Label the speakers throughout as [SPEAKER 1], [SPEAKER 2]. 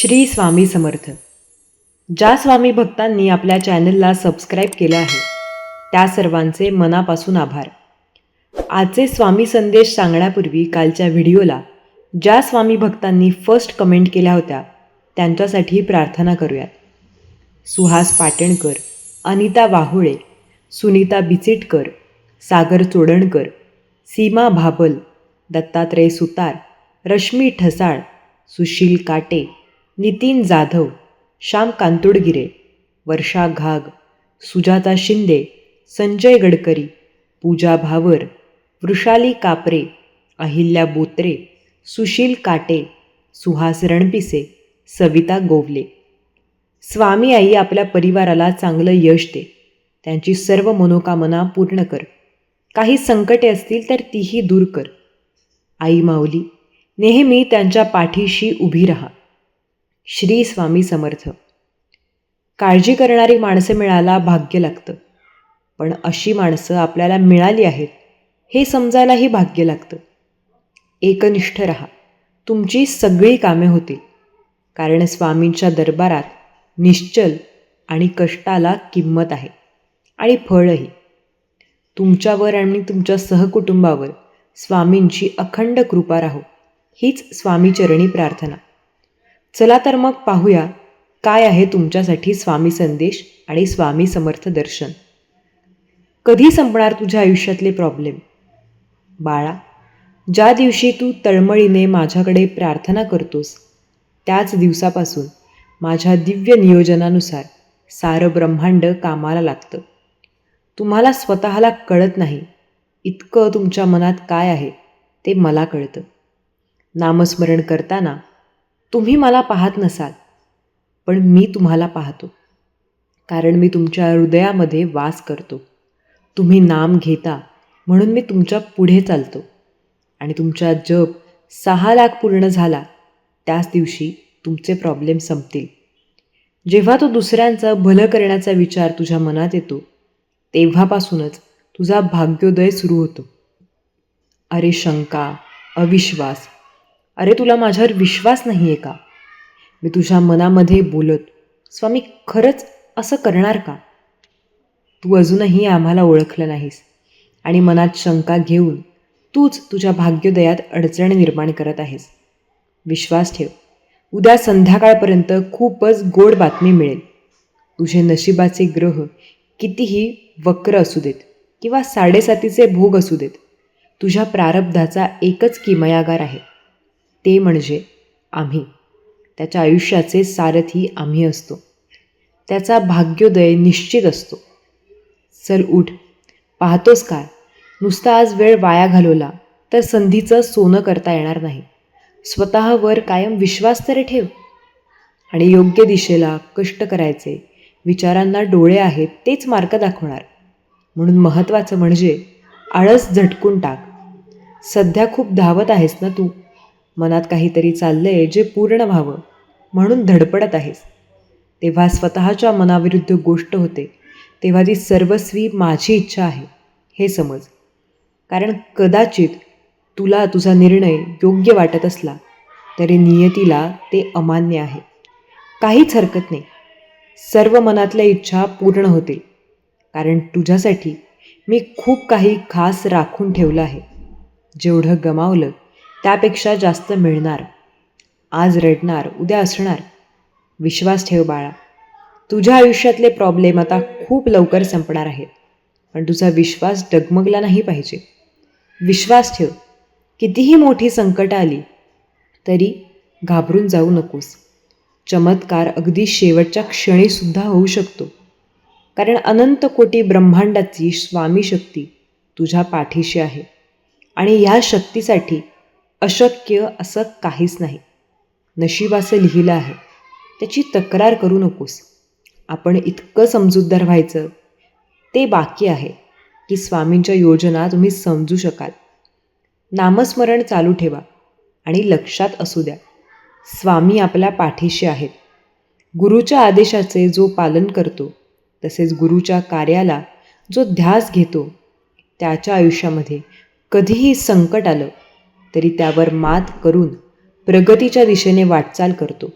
[SPEAKER 1] श्री स्वामी समर्थ. ज्या स्वामी भक्तांनी आपल्या चॅनलला सबस्क्राईब केलं आहे त्या सर्वांचे मनापासून आभार. आजचे स्वामी संदेश सांगण्यापूर्वी कालच्या व्हिडिओला ज्या स्वामी भक्तांनी फर्स्ट कमेंट केल्या होत्या त्यांच्यासाठी प्रार्थना करूयात. सुहास पाटणकर अनिता वाहुळे सुनीता बिचिटकर सागर चोडणकर सीमा भाबल दत्तात्रय सुतार रश्मी ठसाळ सुशील काटे नितीन जाधव श्याम कांतोडगिरे वर्षा घाग सुजाता शिंदे संजय गडकरी पूजा भावर वृषाली कापरे अहिल्या बोत्रे सुशील काटे सुहास रणपिसे सविता गोवले. स्वामी आई आपल्या परिवाराला चांगलं यश दे. त्यांची सर्व मनोकामना पूर्ण कर. काही संकटे असतील तर तीही दूर कर. आई माऊली नेहमी त्यांच्या पाठीशी उभी राहा. श्री स्वामी समर्थ. काळजी करणारी माणसं मिळायला भाग्य लागतं. पण अशी माणसं आपल्याला मिळाली आहेत हे समजायलाही भाग्य लागतं. एकनिष्ठ राहा. तुमची सगळी कामे होतील. कारण स्वामींच्या दरबारात निश्चल आणि कष्टाला किंमत आहे आणि फळही. तुमच्यावर आणि तुमच्या सहकुटुंबावर स्वामींची अखंड कृपा राहो हीच स्वामीचरणी प्रार्थना. चला तर मग पाहूया काय आहे तुमच्यासाठी स्वामी संदेश आणि स्वामी समर्थ दर्शन. कधी संपणार तुझ्या आयुष्यातले प्रॉब्लेम बाळा ज्या दिवशी तू तळमळीने माझ्याकडे प्रार्थना करतोस त्याच दिवसापासून माझ्या दिव्य नियोजनानुसार सारं ब्रह्मांड कामाला लागतं. तुम्हाला स्वतःला कळत नाही इतकं तुमच्या मनात काय आहे ते मला कळतं. नामस्मरण करताना तुम्ही मला पाहत नसाल पण मी तुम्हाला पाहतो. कारण मी तुमच्या हृदयामध्ये वास करतो. तुम्ही नाम घेता म्हणून मी तुमच्यापुढे चालतो. आणि तुमचा जप सहा लाख पूर्ण झाला त्याच दिवशी तुमचे प्रॉब्लेम संपतील. जेव्हा तो दुसऱ्यांचं भलं करण्याचा विचार तुझ्या मनात येतो तेव्हापासूनच तुझा भाग्योदय सुरू होतो. अरे शंका अविश्वास अरे तुला माझ्यावर विश्वास नाही आहे का? मी तुझ्या मनामध्ये बोलत स्वामी खरंच असं करणार का? तू अजूनही आम्हाला ओळखलं नाहीस आणि मनात शंका घेऊन तूच तुझ्या भाग्योदयात अडचण निर्माण करत आहेस. विश्वास ठेव उद्या संध्याकाळपर्यंत खूपच गोड बातमी मिळेल. तुझे नशिबाचे ग्रह कितीही वक्र असू देत किंवा साडेसातीचे भोग असू देत तुझ्या प्रारब्धाचा एकच किमयागार आहे. ते म्हणजे आम्ही. त्याच्या आयुष्याचे सारथी आम्ही असतो. त्याचा भाग्योदय निश्चित असतो. चल उठ. पाहतोस काय? नुसता आज वेळ वाया घालवला तर संधीचं सोनं करता येणार नाही. स्वतःवर कायम विश्वास तरी ठेव. आणि योग्य दिशेला कष्ट करायचे विचारांना डोळे आहेत तेच मार्ग दाखवणार. म्हणून महत्त्वाचं म्हणजे आळस झटकून टाक. सध्या खूप धावत आहेस ना तू? मनात काहीतरी चाललंय जे पूर्ण व्हावं म्हणून धडपडत आहेस. तेव्हा स्वतःच्या मनाविरुद्ध गोष्ट होते. तेव्हा ती सर्वस्वी माझी इच्छा आहे हे समज. कारण कदाचित तुला तुझा निर्णय योग्य वाटत असला तरी नियतीला ते अमान्य आहे. काहीच हरकत नाही. सर्व मनातल्या इच्छा पूर्ण होतील. कारण तुझ्यासाठी मी खूप काही खास राखून ठेवलं आहे. जेवढं गमावलं त्यापेक्षा जास्त मिळणार. आज रडणार उद्या असणार. विश्वास ठेव बाळा. तुझ्या आयुष्यातले प्रॉब्लेम आता खूप लवकर संपणार आहेत. पण तुझा विश्वास डगमगला नाही पाहिजे. विश्वास ठेव. कितीही मोठी संकट आली तरी घाबरून जाऊ नकोस. चमत्कार अगदी शेवटच्या क्षणीसुद्धा होऊ शकतो. कारण अनंत कोटी ब्रह्मांडाची स्वामी शक्ती तुझ्या पाठीशी आहे. आणि ह्या शक्तीसाठी अशक्य असं काहीच नाही. नशीब असं लिहिलं आहे. त्याची तक्रार करू नकोस. आपण इतकं समजूतदार व्हायचं. ते बाकी आहे की स्वामींच्या योजना तुम्ही समजू शकाल. नामस्मरण चालू ठेवा आणि लक्षात असू द्या. स्वामी आपल्या पाठीशी आहेत. गुरुच्या आदेशाचे जो पालन करतो तसेच गुरुच्या कार्याला जो ध्यास घेतो त्याच्या आयुष्यामध्ये कधीही संकट आलं तरी त्यावर मात करून प्रगतीच्या दिशेने वाटचाल करतो.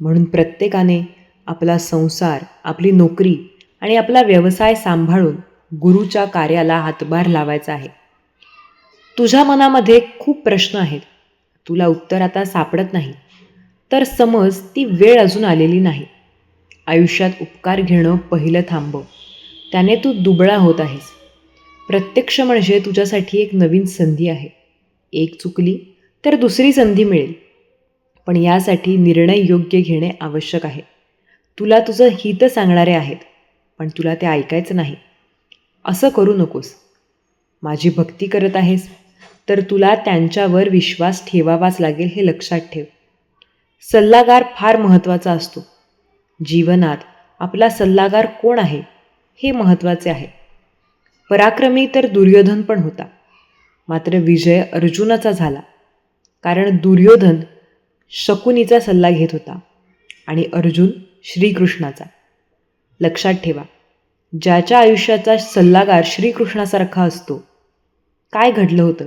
[SPEAKER 1] म्हणून प्रत्येकाने आपला संसार आपली नोकरी आणि आपला व्यवसाय सांभाळून गुरुच्या कार्याला हातभार लावायचा आहे. तुझ्या मनामध्ये खूप प्रश्न आहेत. तुला उत्तर आता सापडत नाही. तर समज ती वेळ अजून आलेली नाही. आयुष्यात उपकार घेणं पहिलं थांबव. त्याने तू दुबळा होत आहेस. प्रत्यक्ष म्हणजे तुझ्यासाठी एक नवीन संधी आहे. एक चुकली तर दुसरी संधी मिळेल. पण यासाठी निर्णय योग्य घेणे आवश्यक आहे. तुला तुझं हित सांगणारे आहेत पण तुला ते ऐकायचं नाही. असं करू नकोस. माझी भक्ती करत आहेस तर तुला त्यांच्यावर विश्वास ठेवावाच लागेल हे लक्षात ठेव. सल्लागार फार महत्त्वाचा असतो. जीवनात आपला सल्लागार कोण आहे हे महत्त्वाचे आहे. पराक्रमी तर दुर्योधन पण होता. मात्र विजय अर्जुनाचा झाला. कारण दुर्योधन शकुनीचा सल्ला घेत होता आणि अर्जुन श्रीकृष्णाचा. लक्षात ठेवा ज्याच्या आयुष्याचा सल्लागार श्रीकृष्णासारखा असतो काय घडलं होतं?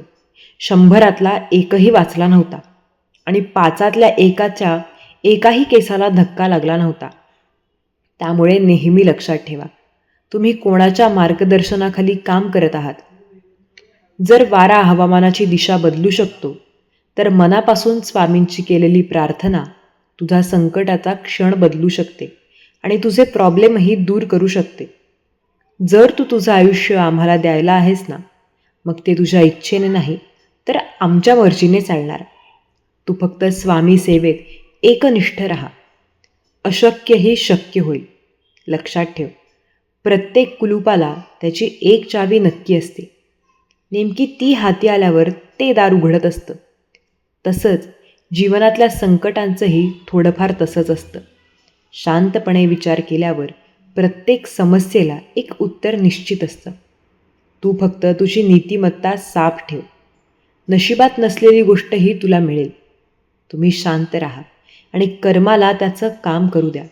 [SPEAKER 1] शंभरातला एकही वाचला नव्हता आणि पाचातल्या एकाच्या एकाही केसाला धक्का लागला नव्हता. त्यामुळे नेहमी लक्षात ठेवा तुम्ही कोणाच्या मार्गदर्शनाखाली काम करत आहात? जर वारा हवामानाची दिशा बदलू शकतो तर मनापासून स्वामींची केलेली प्रार्थना तुझा संकटाचा क्षण बदलू शकते आणि तुझे प्रॉब्लेमही दूर करू शकते. जर तू तुझं आयुष्य आम्हाला द्यायला आहेस ना मग ते तुझ्या इच्छेने नाही तर आमच्या मर्जीने चालणार. तू फक्त स्वामी सेवेत एकनिष्ठ राहा. अशक्यही शक्य होईल. लक्षात ठेव प्रत्येक कुलूपाला त्याची एक चावी नक्की असते. नेमकी ती हाती आल्यावर ते दार उघडत असतं. तसंच जीवनातल्या संकटांचंही थोडंफार तसंच असतं. शांतपणे विचार केल्यावर प्रत्येक समस्येला एक उत्तर निश्चित असतं. तू फक्त तुझी नीतिमत्ता साफ ठेव. नशिबात नसलेली गोष्टही तुला मिळेल. तुम्ही शांत राहा आणि कर्माला त्याचं काम करू द्या.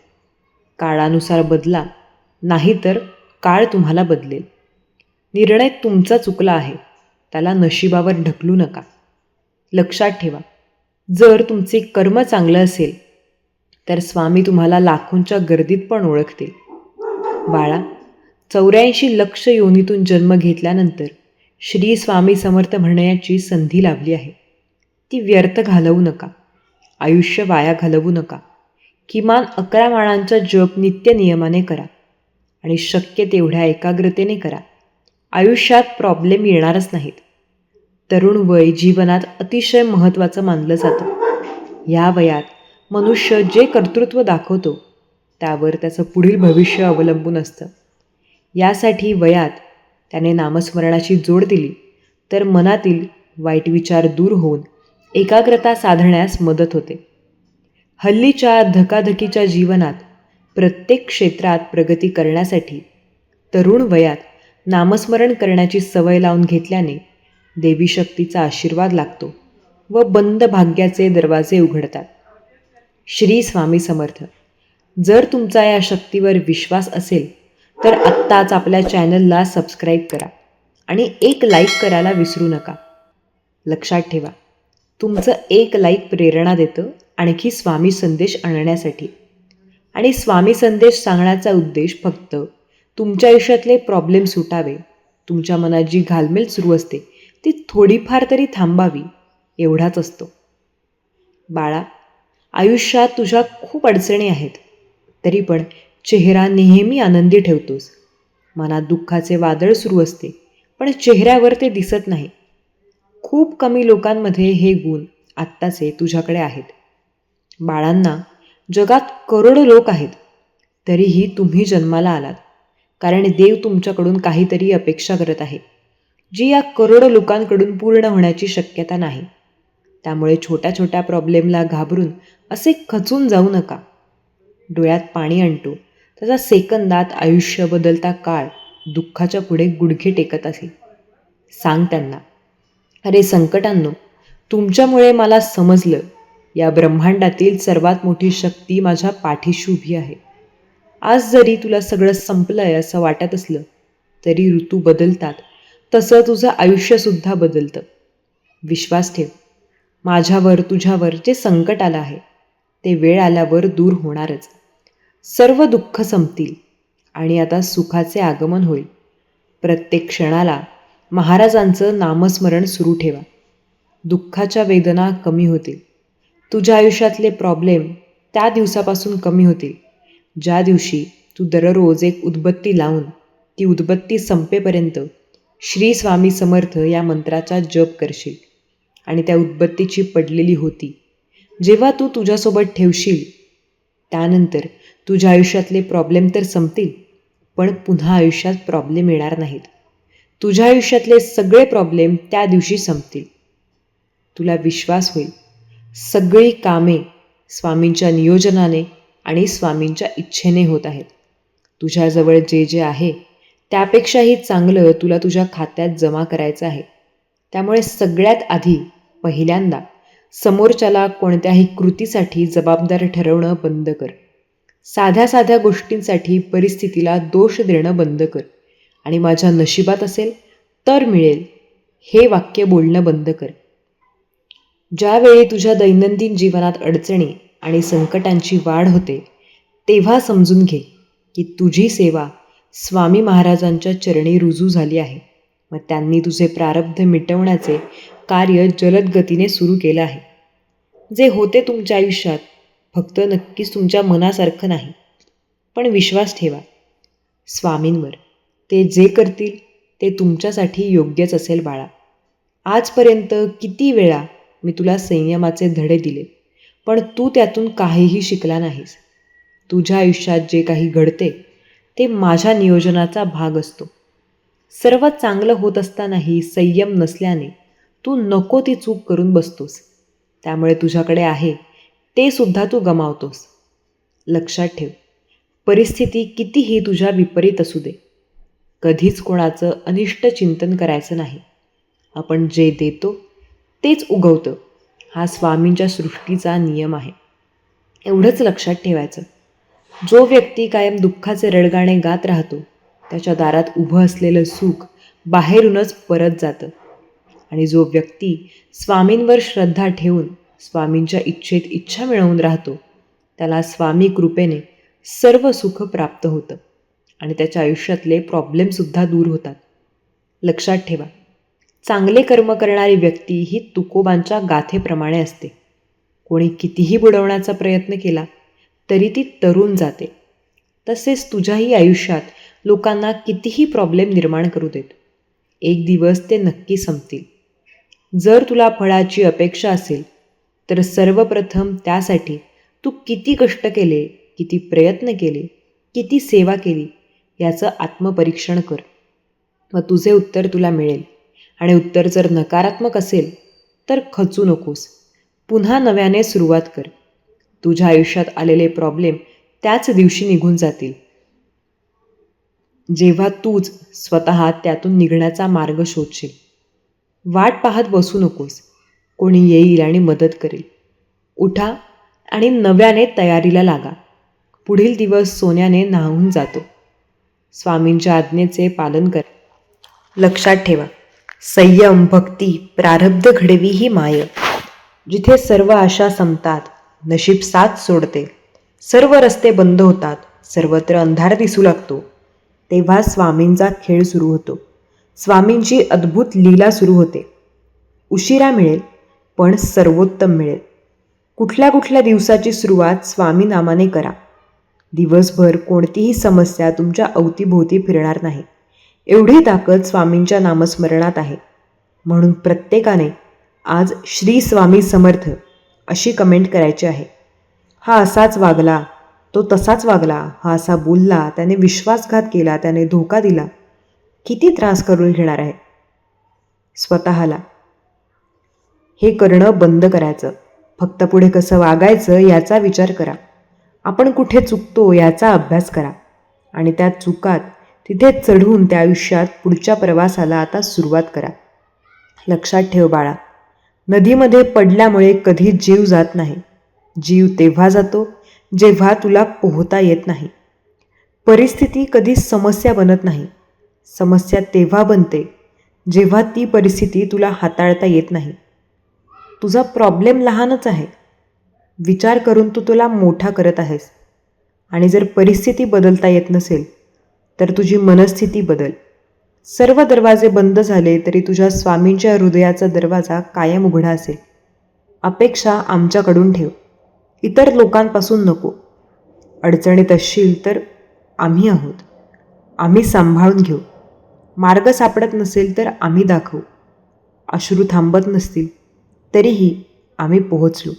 [SPEAKER 1] काळानुसार बदला नाहीतर काळ तुम्हाला बदलेल. निर्णय तुमचा चुकला आहे. त्याला नशिबावर ढकलू नका. लक्षात ठेवा. जर तुमचे कर्म चांगलं असेल तर स्वामी तुम्हाला लाखोंच्या गर्दीत पण ओळखतील. बाळा चौऱ्याऐंशी लक्ष योनीतून जन्म घेतल्यानंतर श्री स्वामी समर्थ म्हणण्याची संधी लाभली आहे. ती व्यर्थ घालवू नका. आयुष्य वाया घालवू नका. किमान अकरा माळांचा जप नित्य नियमाने करा. आणि शक्य तेवढ्या एकाग्रतेने करा. आयुष्यात प्रॉब्लेम येणारच नाहीत. तरुण वय जीवनात अतिशय महत्त्वाचं मानलं जातं. या वयात मनुष्य जे कर्तृत्व दाखवतो त्यावर त्याचं पुढील भविष्य अवलंबून असतं. यासाठी वयात त्याने नामस्मरणाची जोड दिली तर मनातील वाईट विचार दूर होऊन एकाग्रता साधण्यास मदत होते. हल्लीच्या धकाधकीच्या जीवनात प्रत्येक क्षेत्रात प्रगती करण्यासाठी तरुण वयात नामस्मरण करण्याची सवय लावून घेतल्याने देवी शक्तीचा आशीर्वाद लागतो व बंद भाग्याचे दरवाजे उघडतात. श्री स्वामी समर्थ जर तुमचा या शक्तीवर विश्वास असेल तर आत्ताच आपल्या चॅनलला सबस्क्राईब करा आणि एक लाईक करायला विसरू नका. लक्षात ठेवा तुमचं एक लाईक प्रेरणा देतं आणखी स्वामी संदेश आणण्यासाठी. आणि स्वामी संदेश सांगण्याचा उद्देश फक्त तुमच्या आयुष्यातले प्रॉब्लेम सुटावे तुमच्या मनात जी घालमेल सुरू असते ती थोडीफार तरी थांबावी. एवढाच असतो. बाळा आयुष्यात तुझ्या खूप अडचणी आहेत. तरी पण चेहरा नेहमी आनंदी ठेवतोस. मनात दुःखाचे वादळ सुरू असते पण चेहऱ्यावर ते दिसत नाही. खूप कमी लोकांमध्ये हे गुण आत्ताचे तुझ्याकडे आहेत. बाळांना जगात करोडो लोक आहेत. तरीही तुम्ही जन्माला आलात. कारण देव तुमच्याकडून काहीतरी अपेक्षा करत आहे जी या करोडो लोकांकडून पूर्ण होण्याची शक्यता नाही. त्यामुळे छोट्या छोट्या प्रॉब्लेमला घाबरून असे खचून जाऊ नका. डोळ्यात पाणी आणतो त्याचा सेकंदात आयुष्य बदलता काळ दुःखाच्या पुढे गुडघे टेकत असे. सांग त्यांना अरे संकटांनो तुमच्यामुळे मला समजलं या ब्रह्मांडातील सर्वात मोठी शक्ती माझ्या पाठीशी उभी आहे. आज जरी तुला सगळं संपलं आहे असं वाटत असलं तरी ऋतू बदलतात. तसं तुझं आयुष्यसुद्धा बदलतं. विश्वास ठेव. माझ्यावर तुझ्यावर जे संकट आलं आहे ते वेळ आल्यावर दूर होणारच. सर्व दुःख संपतील आणि आता सुखाचे आगमन होईल. प्रत्येक क्षणाला महाराजांचं नामस्मरण सुरू ठेवा. दुःखाच्या वेदना कमी होतील. तुझ्या आयुष्यातले प्रॉब्लेम त्या दिवसापासून कमी होतील. ज्या दिवशी तू दररोज एक उदबत्ती लावून ती उदबत्ती संपेपर्यंत श्री स्वामी समर्थ या मंत्राचा जप करशील आणि त्या उदबत्तीची पडलेली होती. जेव्हा तू तुझ्यासोबत ठेवशील त्यानंतर तुझ्या आयुष्यातले प्रॉब्लेम तर संपतील पण पुन्हा आयुष्यात प्रॉब्लेम येणार नाहीत. तुझ्या आयुष्यातले सगळे प्रॉब्लेम त्या दिवशी संपतील. तुला विश्वास होईल सगळी कामे स्वामींच्या नियोजनाने आणि स्वामींच्या इच्छेने होत आहेत. तुझ्याजवळ जे जे आहे त्यापेक्षाही चांगलं तुला तुझ्या खात्यात जमा करायचं आहे. त्यामुळे सगळ्यात आधी पहिल्यांदा समोरच्याला कोणत्याही कृतीसाठी जबाबदार ठरवणं बंद कर. साध्या साध्या गोष्टींसाठी परिस्थितीला दोष देणं बंद कर. आणि माझ्या नशिबात असेल तर मिळेल हे वाक्य बोलणं बंद कर. ज्यावेळी तुझ्या दैनंदिन जीवनात अडचणी आणि संकटांची वाढ होते तेव्हा समजून घे की तुझी सेवा स्वामी महाराजांच्या चरणी रुजू झाली आहे. मग त्यांनी तुझे प्रारब्ध मिटवण्याचे कार्य जलद गतीने सुरू केलं आहे. जे होते तुमच्या आयुष्यात फक्त नक्कीच तुमच्या मनासारखं नाही पण विश्वास ठेवा. स्वामींवर ते जे करतील ते तुमच्यासाठी योग्यच असेल बाळा. आजपर्यंत किती वेळा मी तुला संयमाचे धडे दिले? पण तू त्यातून काहीही शिकला नाहीस. तुझ्या आयुष्यात जे काही घडते ते माझ्या नियोजनाचा भाग असतो. सर्व चांगलं होत असतानाही संयम नसल्याने तू नको ती चूक करून बसतोस. त्यामुळे तुझ्याकडे आहे ते सुद्धा तू गमावतोस. लक्षात ठेव परिस्थिती कितीही तुझ्या विपरीत असू दे. कधीच कोणाचं अनिष्ट चिंतन करायचं नाही. आपण जे देतो तेच उगवतं. हा स्वामींच्या सृष्टीचा नियम आहे. एवढंच लक्षात ठेवायचं. जो व्यक्ती कायम दुःखाचे रडगाणे गात राहतो त्याच्या दारात उभं असलेलं सुख बाहेरूनच परत जातं. आणि जो व्यक्ती स्वामींवर श्रद्धा ठेवून स्वामींच्या इच्छेत इच्छा मिळवून राहतो त्याला स्वामी कृपेने सर्व सुख प्राप्त होतं आणि त्याच्या आयुष्यातले प्रॉब्लेमसुद्धा दूर होतात. लक्षात ठेवा. चांगले कर्म करणारी व्यक्ती ही तुकोबांच्या गाथेप्रमाणे असते. कोणी कितीही बुडवण्याचा प्रयत्न केला तरी ती तरुण जाते. तसेच तुझ्याही आयुष्यात लोकांना कितीही प्रॉब्लेम निर्माण करू देत एक दिवस ते नक्की संपतील. जर तुला फळाची अपेक्षा असेल तर सर्वप्रथम त्यासाठी तू किती कष्ट केले किती प्रयत्न केले किती सेवा केली याचं आत्मपरीक्षण कर. व तुझे उत्तर तुला मिळेल. आणि उत्तर जर नकारात्मक असेल तर खचू नकोस. पुन्हा नव्याने सुरुवात कर. तुझ्या आयुष्यात आलेले प्रॉब्लेम त्याच दिवशी निघून जातील. जेव्हा तूच स्वतः त्यातून निघण्याचा मार्ग शोधशील. वाट पाहत बसू नकोस. कोणी येईल आणि मदत करेल. उठा आणि नव्याने तयारीला लागा. पुढील दिवस सोन्याने न्हावून जातो. स्वामींच्या आज्ञेचे पालन कर. लक्षात ठेवा. संयम भक्ती प्रारब्ध घडवी ही माय. जिथे सर्व आशा संपतात नशीब साथ सोडते. सर्व रस्ते बंद होतात सर्वत्र अंधार दिसू लागतो. तेव्हा स्वामींचा खेळ सुरू होतो. स्वामींची अद्भुत लीला सुरू होते. उशिरा मिळेल पण सर्वोत्तम मिळेल. कुठल्या कुठल्या दिवसाची सुरुवात स्वामी नामाने करा. दिवसभर कोणतीही समस्या तुमच्या अवतीभोवती फिरणार नाही. एवढी ताकद स्वामींच्या नामस्मरणात आहे. म्हणून प्रत्येकाने आज श्री स्वामी समर्थ अशी कमेंट करायची आहे. हा असाच वागला तो तसाच वागला हा असा बोलला त्याने विश्वासघात केला त्याने धोका दिला किती त्रास करून घेणार आहे? स्वतःला. हे करणं बंद करायचं. फक्त पुढे कसं वागायचं याचा विचार करा. आपण कुठे चुकतो याचा अभ्यास करा. आणि त्या चुकात तिथे चढून त्या आयुष्यात पुढच्या प्रवासाला आता सुरुवात करा. लक्षात ठेव बाळा. नदीमध्ये पडल्यामुळे कधी जीव जात नाही. जीव तेव्हा जातो जेव्हा तुला पोहता येत नाही. परिस्थिती कधी समस्या बनत नाही. समस्या तेव्हा बनते जेव्हा ती परिस्थिती तुला हाताळता येत नाही. तुझा प्रॉब्लेम लहानच आहे. विचार करून तू तुला मोठा करत आहेस. आणि जर परिस्थिती बदलता येत नसेल तर तुझी मनस्थिती बदल. सर्व दरवाजे बंद झाले तरी तुझ्या स्वामींच्या हृदयाचा दरवाजा कायम उघडा असेल. अपेक्षा आमच्याकडून ठेव. इतर लोकांपासून नको. अडचणीत असशील तर आम्ही आहोत. आम्ही सांभाळून घेऊ. मार्ग सापडत नसेल तर आम्ही दाखवू. अश्रू थांबत नसतील तरीही आम्ही पोहोचलो.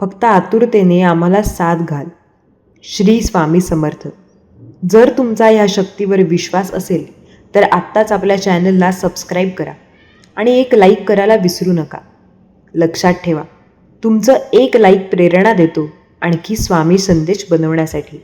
[SPEAKER 1] फक्त आतुरतेने आम्हाला साथ घाल. श्री स्वामी समर्थ. जर तुमचा ह्या शक्तीवर विश्वास असेल तर आत्ताच आपल्या चॅनलला सबस्क्राईब करा आणि एक लाईक करायला विसरू नका. लक्षात ठेवा तुमचं एक लाईक प्रेरणा देतो आणखी स्वामी संदेश बनवण्यासाठी.